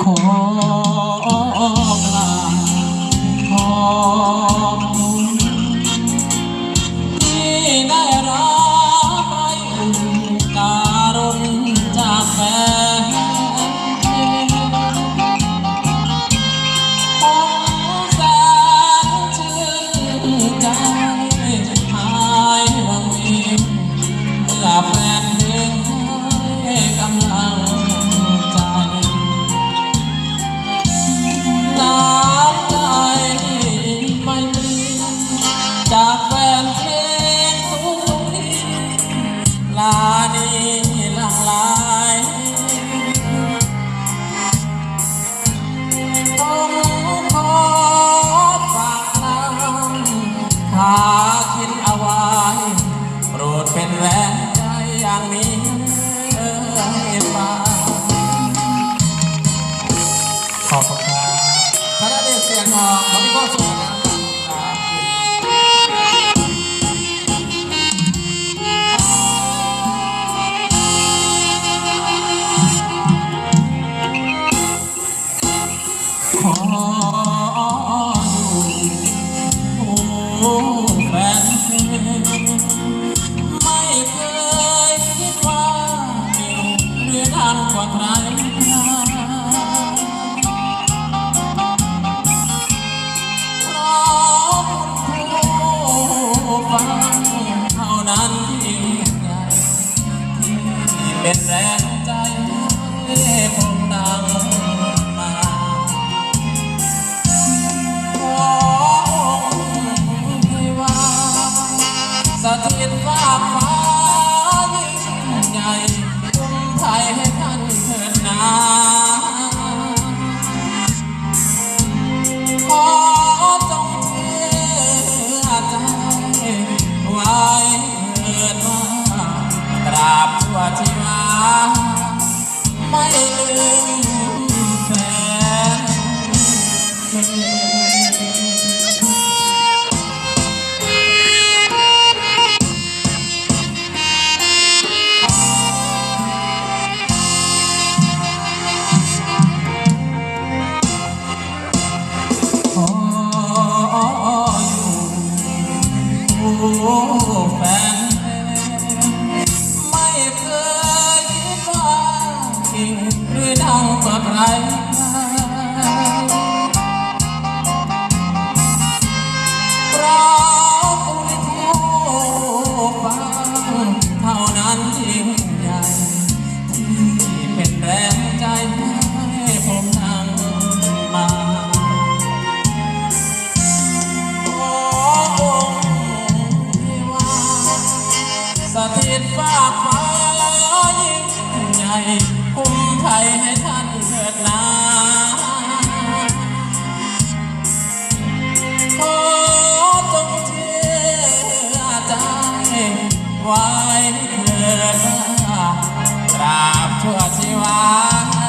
ขอ ถาคิดเอาไว้โปรดเป็นแรงใจอย่างนี้เอ่ยมาขอบคุณครับคณะเด็กเสียงทองขอพี่ก้สุ แฟนเพลงไม่เคยคิดว่าเก่งหรือดังกว่าใครเราะผู้ฟังเท่านั้นที่ยิ่งที่เป็นแรงใจให้ผม คุ้ม ดังกว่าใครเพราะผู้ฟังเท่านั้นที่ยิ่งใหญ่ที่เป็นแรงใจให้ผมนั่งมาขอองค์เทวาสถิตฟ้ากฟ้ายิ่งใหญ่คุ้มไทยให้ท่าน เถิดนาขอจงเชื่อใจไว้เถิดตราบชั่วชีวา